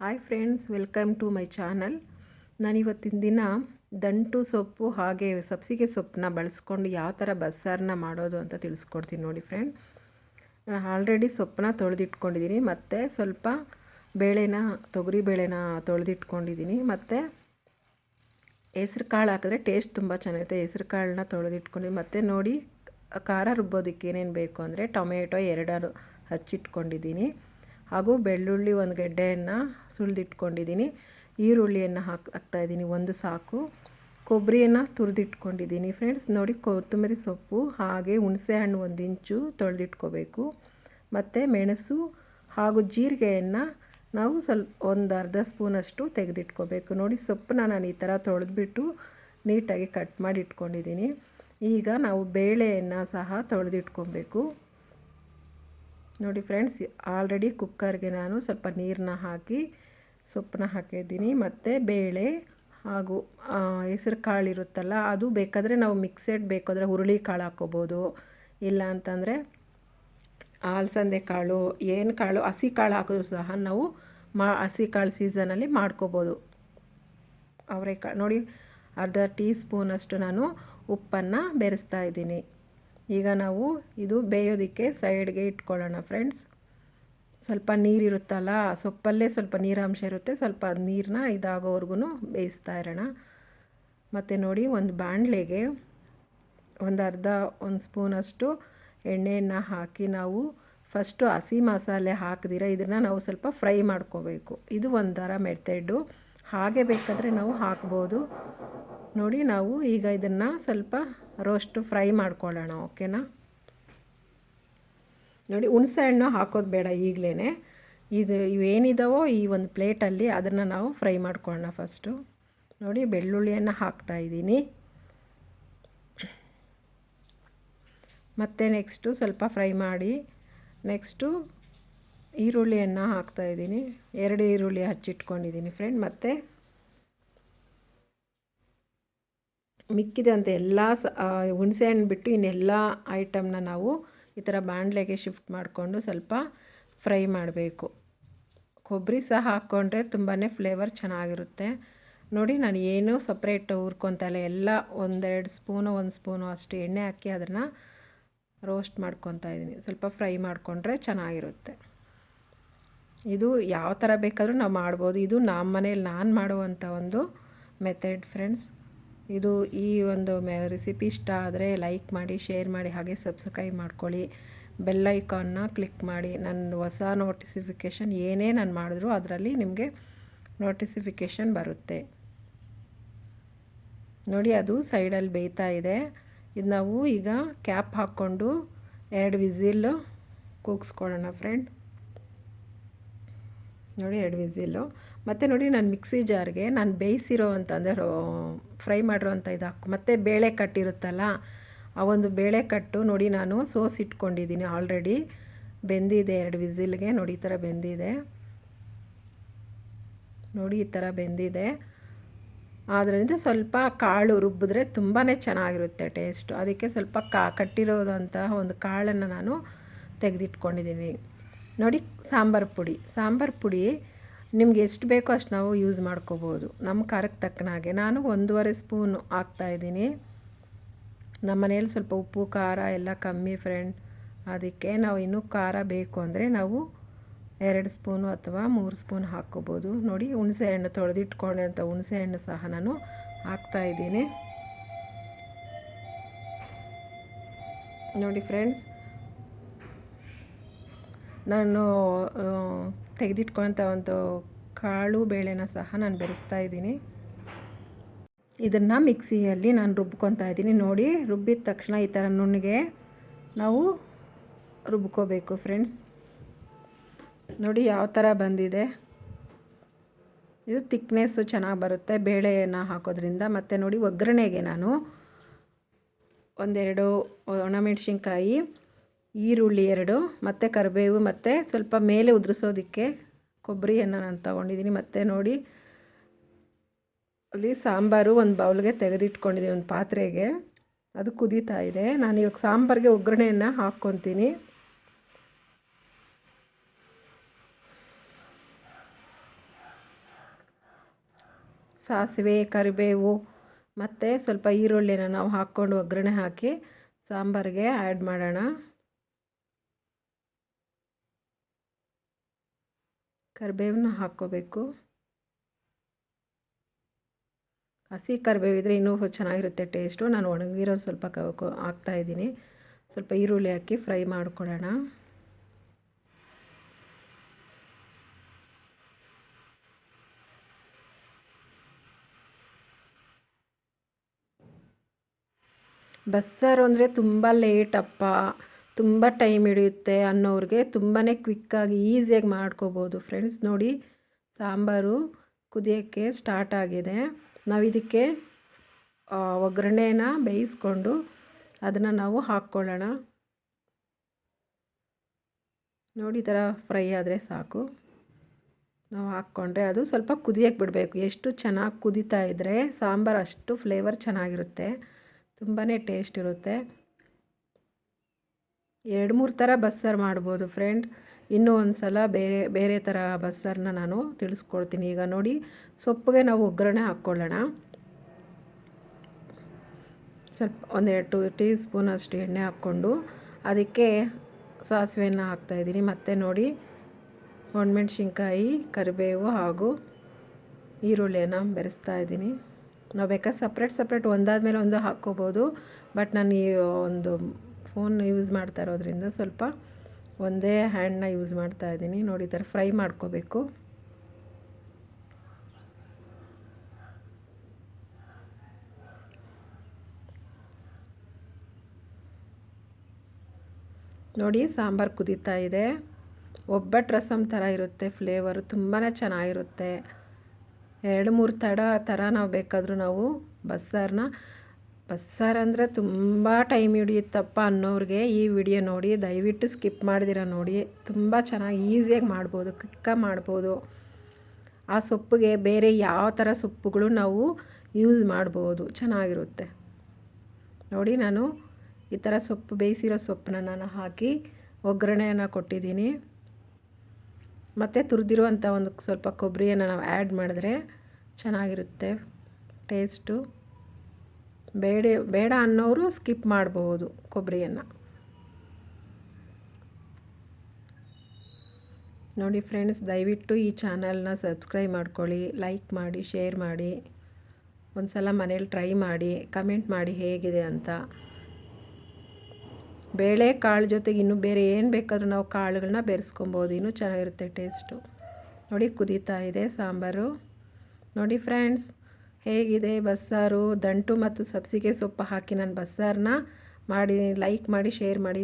Hi friends welcome to my channel ನಾನಿವತ್ತಿನ ದಿನ ದಂಟು ಸೊಪ್ಪು ಹಾಗೆ ಸಬ್ಸಿಗೆ ಸೊಪ್ಪನ್ನ ಬಳಸ್ಕೊಂಡು ಯಾವ ಥರ ಬಸ್ಸಾರನ್ನ ಮಾಡೋದು ಅಂತ ತಿಳಿಸ್ಕೊಡ್ತೀನಿ ನೋಡಿ ಫ್ರೆಂಡ್ ನಾನು ಆಲ್ರೆಡಿ ಸೊಪ್ಪನ್ನ ತೊಳೆದಿಟ್ಕೊಂಡಿದ್ದೀನಿ, ಮತ್ತು ಸ್ವಲ್ಪ ಬೇಳೆನ, ತೊಗರಿ ಬೇಳೆನ ತೊಳೆದಿಟ್ಕೊಂಡಿದ್ದೀನಿ, ಮತ್ತು ಹೆಸ್ರು ಕಾಳು ಹಾಕಿದ್ರೆ ಟೇಸ್ಟ್ ತುಂಬ ಚೆನ್ನಾಗಿರುತ್ತೆ. ಹೆಸ್ರು ಕಾಳನ್ನ ತೊಳೆದಿಟ್ಕೊಂಡು, ಮತ್ತು ನೋಡಿ ಖಾರ ರುಬ್ಬೋದಕ್ಕೆ ಏನೇನು ಬೇಕು ಅಂದರೆ ಟೊಮೆಟೊ ಎರಡನ್ನು ಹಚ್ಚಿಟ್ಕೊಂಡಿದ್ದೀನಿ. ಹಾಗೂ ಬೆಳ್ಳುಳ್ಳಿ ಒಂದು ಗೆಡ್ಡೆಯನ್ನು ಸುಲಿದಿಟ್ಕೊಂಡಿದ್ದೀನಿ ಈರುಳ್ಳಿಯನ್ನು ಹಾಕಿ ಹಾಕ್ತಾಯಿದ್ದೀನಿ ಒಂದು ಸಾಕು. ಕೊಬ್ಬರಿಯನ್ನು ತುರಿದಿಟ್ಕೊಂಡಿದ್ದೀನಿ ಫ್ರೆಂಡ್ಸ್. ನೋಡಿ, ಕೊತ್ತಂಬರಿ ಸೊಪ್ಪು, ಹಾಗೆ ಹುಣಸೆ ಹಣ್ಣು ಒಂದು ಇಂಚು ತೊಳೆದಿಟ್ಕೋಬೇಕು. ಮತ್ತು ಮೆಣಸು ಹಾಗೂ ಜೀರಿಗೆಯನ್ನು ನಾವು ಸ್ವಲ್ಪ ಒಂದು ಅರ್ಧ ಸ್ಪೂನಷ್ಟು ತೆಗೆದಿಟ್ಕೋಬೇಕು. ನೋಡಿ, ಸೊಪ್ಪನ್ನ ನಾನು ಈ ಥರ ತೊಳೆದ್ಬಿಟ್ಟು ನೀಟಾಗಿ ಕಟ್ ಮಾಡಿ ಇಟ್ಕೊಂಡಿದ್ದೀನಿ ಈಗ ನಾವು ಬೇಳೆಯನ್ನು ಸಹ ತೊಳೆದಿಟ್ಕೊಬೇಕು. ನೋಡಿ ಫ್ರೆಂಡ್ಸ್, ಆಲ್ರೆಡಿ ಕುಕ್ಕರ್ಗೆ ನಾನು ಸ್ವಲ್ಪ ನೀರನ್ನ ಹಾಕಿ, ಸೊಪ್ಪನ್ನ ಹಾಕಿದ್ದೀನಿ. ಮತ್ತು ಬೇಳೆ ಹಾಗೂ ಹೆಸರು ಕಾಳು ಇರುತ್ತಲ್ಲ, ಅದು ಬೇಕಾದರೆ ನಾವು ಮಿಕ್ಸೆಡ್ ಬೇಕಾದರೆ ಹುರುಳಿ ಕಾಳು ಹಾಕ್ಕೋಬೋದು ಇಲ್ಲ ಅಂತಂದರೆ ಅಲಸಂದೆ ಕಾಳು, ಏನು ಕಾಳು, ಹಸಿ ಕಾಳು ಹಾಕಿದ್ರು ಸಹ ನಾವು ಮಾ, ಹಸಿ ಕಾಳು ಸೀಸನಲ್ಲಿ ಮಾಡ್ಕೋಬೋದು. ಅವರೆಕಾಳು ನೋಡಿ, ಅರ್ಧ ಟೀ ಸ್ಪೂನಷ್ಟು ನಾನು ಉಪ್ಪನ್ನು ಬೆರೆಸ್ತಾ ಇದ್ದೀನಿ. ಈಗ ನಾವು ಇದು ಬೇಯೋದಕ್ಕೆ ಸೈಡ್ಗೆ ಇಟ್ಕೊಳ್ಳೋಣ ಫ್ರೆಂಡ್ಸ್. ಸ್ವಲ್ಪ ನೀರಿರುತ್ತಲ್ಲ ಸೊಪ್ಪಲ್ಲೇ ಸ್ವಲ್ಪ ನೀರಾಂಶ ಇರುತ್ತೆ. ಸ್ವಲ್ಪ ನೀರನ್ನ ಇದಾಗೋವರೆಗೂ ಬೇಯಿಸ್ತಾ ಇರೋಣ. ಮತ್ತು ನೋಡಿ ಒಂದು ಬಾಣಲೆಗೆ ಒಂದು ಅರ್ಧ, ಒಂದು ಸ್ಪೂನಷ್ಟು ಎಣ್ಣೆಯನ್ನು ಹಾಕಿ ನಾವು ಫಸ್ಟು ಹಸಿ ಮಸಾಲೆ ಹಾಕಿದಿರ ಇದನ್ನು ನಾವು ಸ್ವಲ್ಪ ಫ್ರೈ ಮಾಡ್ಕೋಬೇಕು. ಇದು ಒಂಥರ ಮೆಥೆಡ್ಡು. ಹಾಗೆ ಬೇಕಾದರೆ ನಾವು ಹಾಕ್ಬೋದು. ನೋಡಿ ನಾವು ಈಗ ಇದನ್ನು ಸ್ವಲ್ಪ ರೋಸ್ಟ್ ಫ್ರೈ ಮಾಡ್ಕೊಳ್ಳೋಣ, ಓಕೆನಾ? ನೋಡಿ ಹುಣಸೆ ಹಣ್ಣು ಹಾಕೋದು ಬೇಡ ಈಗಲೇ ಇದು ಇವೇನಿದಾವೋ ಈ ಒಂದು ಪ್ಲೇಟಲ್ಲಿ ಅದನ್ನು ನಾವು ಫ್ರೈ ಮಾಡ್ಕೊಳ್ಳೋಣ ಫಸ್ಟು ನೋಡಿ ಬೆಳ್ಳುಳ್ಳಿಯನ್ನು ಹಾಕ್ತಾಯಿದ್ದೀನಿ ಮತ್ತು ನೆಕ್ಸ್ಟು ಸ್ವಲ್ಪ ಫ್ರೈ ಮಾಡಿ ನೆಕ್ಸ್ಟು ಈರುಳ್ಳಿಯನ್ನು ಹಾಕ್ತಾಯಿದ್ದೀನಿ ಎರಡು ಈರುಳ್ಳಿ ಹಚ್ಚಿಟ್ಕೊಂಡಿದ್ದೀನಿ ಫ್ರೆಂಡ್ ಮತ್ತು ಮಿಕ್ಕಿದಂತೆ ಎಲ್ಲ ಸ ಹುಣಸೆ ಹಣ್ಣು ಬಿಟ್ಟು ಇನ್ನೆಲ್ಲ ಐಟಮ್ನ ನಾವು ಈ ಥರ ಬಾಣಲೆಗೆ ಶಿಫ್ಟ್ ಮಾಡಿಕೊಂಡು ಸ್ವಲ್ಪ ಫ್ರೈ ಮಾಡಬೇಕು. ಕೊಬ್ಬರಿ ಸಹ ಹಾಕ್ಕೊಂಡ್ರೆ ತುಂಬಾ ಫ್ಲೇವರ್ ಚೆನ್ನಾಗಿರುತ್ತೆ. ನೋಡಿ ನಾನು ಏನೂ ಸಪ್ರೇಟ್ ಹುರ್ಕೊತಲ್ಲ ಎಲ್ಲ ಒಂದೆರಡು ಸ್ಪೂನು, ಒಂದು ಸ್ಪೂನು ಅಷ್ಟು ಎಣ್ಣೆ ಹಾಕಿ ಅದನ್ನು ರೋಸ್ಟ್ ಮಾಡ್ಕೊತಾ ಇದ್ದೀನಿ ಸ್ವಲ್ಪ ಫ್ರೈ ಮಾಡಿಕೊಂಡ್ರೆ ಚೆನ್ನಾಗಿರುತ್ತೆ. ಇದು ಯಾವ ಥರ ಬೇಕಾದರೂ ನಾವು ಮಾಡ್ಬೋದು. ಇದು ನಮ್ಮ ಮನೇಲಿ ನಾನು ಮಾಡುವಂಥ ಒಂದು ಮೆಥಡ್ ಫ್ರೆಂಡ್ಸ್ ಇದು ಈ ಒಂದು ಮೆ ರೆಸಿಪಿ ಇಷ್ಟ ಆದರೆ ಲೈಕ್ ಮಾಡಿ ಶೇರ್ ಮಾಡಿ, ಹಾಗೆ ಸಬ್ಸ್ಕ್ರೈಬ್ ಮಾಡ್ಕೊಳ್ಳಿ. ಬೆಲ್ ಐಕಾನ್ನ ಕ್ಲಿಕ್ ಮಾಡಿ. ನನ್ನ ಹೊಸ ನೋಟಿಸಿಫಿಕೇಷನ್ ಏನೇ ನಾನು ಮಾಡಿದ್ರು ಅದರಲ್ಲಿ ನಿಮಗೆ ನೋಟಿಸಿಫಿಕೇಷನ್ ಬರುತ್ತೆ. ನೋಡಿ, ಅದು ಸೈಡಲ್ಲಿ ಬೇಯ್ತಾ ಇದೆ. ಇದು ನಾವು ಈಗ ಕ್ಯಾಪ್ ಹಾಕ್ಕೊಂಡು ಎರಡು ವಿಸಿಲ್ಲು ಕೂಗಿಸ್ಕೊಳ್ಳೋಣ ಫ್ರೆಂಡ್ ನೋಡಿ, ಎರಡು ವಿಸಿಲ್ಲು ಮತ್ತು ನೋಡಿ ನಾನು ಮಿಕ್ಸಿ ಜಾರ್ಗೆ ನಾನು ಬೇಯಿಸಿರೋ ಅಂತಂದರೆ ಫ್ರೈ ಮಾಡಿರೋ ಇದು ಹಾಕು, ಮತ್ತು ಬೇಳೆ ಕಟ್ಟಿರುತ್ತಲ್ಲ ಆ ಒಂದು ಬೇಳೆ ಕಟ್ಟು ನೋಡಿ ನಾನು ಸೋಸ್ ಇಟ್ಕೊಂಡಿದ್ದೀನಿ ಆಲ್ರೆಡಿ. ಬೆಂದಿದೆ ಎರಡು ವಿಸಿಲ್ಗೆ, ನೋಡಿ ಈ ಥರ ಬೆಂದಿದೆ. ನೋಡಿ ಈ ಥರ ಬೆಂದಿದೆ. ಆದ್ದರಿಂದ ಸ್ವಲ್ಪ ಕಾಳು ರುಬ್ಬಿದ್ರೆ ತುಂಬಾ ಚೆನ್ನಾಗಿರುತ್ತೆ ಟೇಸ್ಟು. ಅದಕ್ಕೆ ಸ್ವಲ್ಪ ಕಾ, ಕಟ್ಟಿರೋದಂತಹ ಒಂದು ಕಾಳನ್ನು ನಾನು ತೆಗೆದಿಟ್ಕೊಂಡಿದ್ದೀನಿ. ನೋಡಿ ಸಾಂಬಾರು ಪುಡಿ ಸಾಂಬಾರು ಪುಡಿ ನಿಮ್ಗೆ ಎಷ್ಟು ಬೇಕೋ ಅಷ್ಟು ನಾವು ಯೂಸ್ ಮಾಡ್ಕೋಬೋದು. ನಮ್ಮ ಖಾರಕ್ಕೆ ತಕ್ಕನಾಗೆ ನಾನು ಒಂದೂವರೆ ಸ್ಪೂನು ಹಾಕ್ತಾಯಿದ್ದೀನಿ ನಮ್ಮ ಮನೇಲಿ ಸ್ವಲ್ಪ ಉಪ್ಪು, ಖಾರ ಎಲ್ಲ ಕಮ್ಮಿ ಫ್ರೆಂಡ್ ಅದಕ್ಕೆ ನಾವು ಇನ್ನೂ ಖಾರ ಬೇಕು ಅಂದರೆ ನಾವು ಎರಡು ಸ್ಪೂನು ಅಥವಾ ಮೂರು ಸ್ಪೂನ್ ಹಾಕ್ಕೋಬೋದು. ನೋಡಿ ಹುಣಸೆ ಹಣ್ಣು ತೊಳೆದಿಟ್ಕೊಂಡಂಥ ಹುಣಸೆ ಹಣ್ಣು ಸಹ ನಾನು ಹಾಕ್ತಾಯಿದ್ದೀನಿ ನೋಡಿ ಫ್ರೆಂಡ್ಸ್ ನಾನು ತೆಗೆದಿಟ್ಕೊಂಥ ಒಂದು ಕಾಳು ಬೇಳೆನ ಸಹ ನಾನು ಬೆರೆಸ್ತಾ ಇದ್ದೀನಿ. ಇದನ್ನು ಮಿಕ್ಸಿಯಲ್ಲಿ ನಾನು ರುಬ್ಕೊತಾ ಇದ್ದೀನಿ. ನೋಡಿ, ರುಬ್ಬಿದ ತಕ್ಷಣ ಈ ಥರ ನುಣ್ಣಗೆ ನಾವು ರುಬ್ಕೋಬೇಕು ಫ್ರೆಂಡ್ಸ್. ನೋಡಿ ಯಾವ ಥರ ಬಂದಿದೆ. ಇದು ತಿಕ್ನೆಸ್ಸು ಚೆನ್ನಾಗಿ ಬರುತ್ತೆ ಬೇಳೆಯನ್ನು ಹಾಕೋದ್ರಿಂದ. ಮತ್ತು ನೋಡಿ ಒಗ್ಗರಣೆಗೆ ನಾನು ಒಂದೆರಡು ಒಣಮೆಣ್ಸಿನ್ಕಾಯಿ ಈರುಳ್ಳಿ ಎರಡು, ಮತ್ತು ಕರಿಬೇವು, ಮತ್ತು ಸ್ವಲ್ಪ ಮೇಲೆ ಉದುರಿಸೋದಕ್ಕೆ ಕೊಬ್ಬರಿಯನ್ನು ನಾನು ತಗೊಂಡಿದ್ದೀನಿ ಮತ್ತು ನೋಡಿ, ಅಲ್ಲಿ ಸಾಂಬಾರು ಒಂದು ಬೌಲ್ಗೆ ತೆಗೆದಿಟ್ಕೊಂಡಿದ್ದೀನಿ ಒಂದು ಪಾತ್ರೆಗೆ. ಅದು ಕುದೀತಾ ಇದೆ. ನಾನು ಇವಾಗ ಸಾಂಬಾರಿಗೆ ಒಗ್ಗರಣೆಯನ್ನು ಹಾಕ್ಕೊತೀನಿ. ಸಾಸಿವೆ, ಕರಿಬೇವು, ಮತ್ತು ಸ್ವಲ್ಪ ಈರುಳ್ಳಿನ ನಾವು ಹಾಕ್ಕೊಂಡು ಒಗ್ಗರಣೆ ಹಾಕಿ ಸಾಂಬಾರಿಗೆ ಆ್ಯಡ್ ಮಾಡೋಣ. ಕರಿಬೇವನ್ನ ಹಾಕ್ಕೋಬೇಕು. ಹಸಿ ಕರಿಬೇವಿದ್ರೆ ಇನ್ನೂ ಚೆನ್ನಾಗಿರುತ್ತೆ ಟೇಸ್ಟು. ನಾನು ಒಣಗಿರೋ ಸ್ವಲ್ಪ ಕ ಹಾಕ್ತಾಯಿದ್ದೀನಿ ಸ್ವಲ್ಪ ಈರುಳ್ಳಿ ಹಾಕಿ ಫ್ರೈ ಮಾಡಿಕೊಡೋಣ ಬಸ್ಸಾರು ಅಂದರೆ ತುಂಬ ಲೇಟಪ್ಪ ತುಂಬ ಟೈಮ್ ಹಿಡಿಯುತ್ತೆ ಅನ್ನೋರಿಗೆ ತುಂಬಾ ಕ್ವಿಕ್ಕಾಗಿ ಈಸಿಯಾಗಿ ಮಾಡ್ಕೋಬೋದು ಫ್ರೆಂಡ್ಸ್ ನೋಡಿ, ಸಾಂಬಾರು ಕುದಿಯೋಕ್ಕೆ ಸ್ಟಾರ್ಟ್ ಆಗಿದೆ. ನಾವು ಇದಕ್ಕೆ ಒಗ್ಗರಣೆನ ಬೇಯಿಸ್ಕೊಂಡು ಅದನ್ನು ನಾವು ಹಾಕ್ಕೊಳ್ಳೋಣ. ನೋಡಿ, ಈ ಥರ ಫ್ರೈ ಆದರೆ ಸಾಕು. ನಾವು ಹಾಕ್ಕೊಂಡ್ರೆ ಅದು ಸ್ವಲ್ಪ ಕುದಿಯೋಕ್ಕೆ ಬಿಡಬೇಕು. ಎಷ್ಟು ಚೆನ್ನಾಗಿ ಕುದೀತಾ ಇದ್ದರೆ ಸಾಂಬಾರು ಅಷ್ಟು ಫ್ಲೇವರ್ ಚೆನ್ನಾಗಿರುತ್ತೆ. ತುಂಬಾ ಟೇಸ್ಟ್ ಇರುತ್ತೆ. ಎರಡು ಮೂರು ಥರ ಬಸ್ಸಾರು ಮಾಡ್ಬೋದು ಫ್ರೆಂಡ್. ಇನ್ನೂ ಒಂದು ಸಲ ಬೇರೆ ಬೇರೆ ಥರ ಬಸ್ಸಾರನ್ನ ನಾನು ತಿಳಿಸ್ಕೊಡ್ತೀನಿ. ಈಗ ನೋಡಿ, ಸೊಪ್ಪಿಗೆ ನಾವು ಒಗ್ಗರಣೆ ಹಾಕ್ಕೊಳ್ಳೋಣ. ಸ್ವಲ್ಪ ಒಂದೆರಡು ಟು ಟೀ ಸ್ಪೂನ್ ಅಷ್ಟು ಎಣ್ಣೆ ಹಾಕ್ಕೊಂಡು ಅದಕ್ಕೆ ಸಾಸಿವೆಯನ್ನು ಹಾಕ್ತಾಯಿದ್ದೀನಿ ಮತ್ತು ನೋಡಿ ಒಣಮೆಣ್ಸಿನ್ಕಾಯಿ ಕರಿಬೇವು ಹಾಗೂ ಈರುಳ್ಳಿಯನ್ನು ಬೆರೆಸ್ತಾ ಇದ್ದೀನಿ. ನಾವು ಬೇಕಾದ್ರೆ ಸಪ್ರೇಟ್ ಸಪ್ರೇಟ್ ಒಂದಾದ ಮೇಲೆ ಒಂದು ಹಾಕ್ಕೋಬೋದು. ಬಟ್ ನಾನು ಈ ಒಂದು ಫೋನ್ ಯೂಸ್ ಮಾಡ್ತಾ ಇರೋದ್ರಿಂದ ಸ್ವಲ್ಪ ಒಂದೇ ಹ್ಯಾಂಡ್ನ ಯೂಸ್ ಮಾಡ್ತಾ ಇದ್ದೀನಿ. ನೋಡಿ, ಈ ಥರ ಫ್ರೈ ಮಾಡ್ಕೋಬೇಕು. ನೋಡಿ, ಸಾಂಬಾರು ಕುದೀತಾ ಇದೆ. ಒಬ್ಬಟ್ಟು ರಸಮ್ ಥರ ಇರುತ್ತೆ ಫ್ಲೇವರು. ತುಂಬಾ ಚೆನ್ನಾಗಿರುತ್ತೆ. ಎರಡು ಮೂರು ತಡ, ಥರ ನಾವು ಬೇಕಾದರೂ ನಾವು ಬಸ್ಸಾರನ್ನ ಬಸ್ಸಾರು ಅಂದರೆ ತುಂಬ ಟೈಮ್ ಹಿಡಿಯುತ್ತಪ್ಪ ಅನ್ನೋರಿಗೆ ಈ ವಿಡಿಯೋ ನೋಡಿ, ದಯವಿಟ್ಟು ಸ್ಕಿಪ್ ಮಾಡಿದಿರೋ ನೋಡಿ. ತುಂಬ ಚೆನ್ನಾಗಿ ಈಸಿಯಾಗಿ ಮಾಡ್ಬೋದು ಕ್ವಿಕ್ಕಾಗಿ ಮಾಡ್ಬೋದು. ಆ ಸೊಪ್ಪಿಗೆ ಬೇರೆ ಯಾವ ಥರ ಸೊಪ್ಪುಗಳು ನಾವು ಯೂಸ್ ಮಾಡ್ಬೋದು, ಚೆನ್ನಾಗಿರುತ್ತೆ. ನೋಡಿ ನಾನು ಈ ಥರ ಸೊಪ್ಪು, ಬೇಯಿಸಿರೋ ಸೊಪ್ಪನ್ನ ನಾನು ಹಾಕಿ ಒಗ್ಗರಣೆಯನ್ನು ಕೊಟ್ಟಿದ್ದೀನಿ. ಮತ್ತು ತುರಿದಿರುವಂಥ ಒಂದು ಸ್ವಲ್ಪ ಕೊಬ್ಬರಿಯನ್ನು ನಾವು ಆ್ಯಡ್ ಮಾಡಿದ್ರೆ ಚೆನ್ನಾಗಿರುತ್ತೆ ಟೇಸ್ಟು ಬೇಡ ಬೇಡ ಅನ್ನೋರು ಸ್ಕಿಪ್ ಮಾಡಬಹುದು ಕೊಬ್ಬರಿಯನ್ನು ನೋಡಿ ಫ್ರೆಂಡ್ಸ್ ದಯವಿಟ್ಟು ಈ ಚಾನಲ್ನ ಸಬ್ಸ್ಕ್ರೈಬ್ ಮಾಡ್ಕೊಳ್ಳಿ ಲೈಕ್ ಮಾಡಿ ಶೇರ್ ಮಾಡಿ. ಒಂದು ಸಲ ಮನೇಲಿ ಟ್ರೈ ಮಾಡಿ ಕಮೆಂಟ್ ಮಾಡಿ ಹೇಗಿದೆ ಅಂತ. ಬೇಳೆ ಕಾಳು ಜೊತೆಗೆ ಇನ್ನೂ ಬೇರೆ ಏನು ಬೇಕಾದರೂ ನಾವು ಕಾಳುಗಳನ್ನ ಬೆರೆಸ್ಕೊಬೋದು, ಇನ್ನೂ ಚೆನ್ನಾಗಿರುತ್ತೆ ಟೇಸ್ಟು ನೋಡಿ ಕುದೀತಾ ಇದೆ ಸಾಂಬಾರು. ನೋಡಿ ಫ್ರೆಂಡ್ಸ್ ಹೇಗಿದೆ ಬಸ್ಸಾರು? ದಂಟು ಮತ್ತು ಸಬ್ಸಿಗೆ ಸೊಪ್ಪು ಹಾಕಿ ನಾನು ಬಸ್ಸಾರನ್ನ ಮಾಡಿ ಲೈಕ್ ಮಾಡಿ ಶೇರ್ ಮಾಡಿ.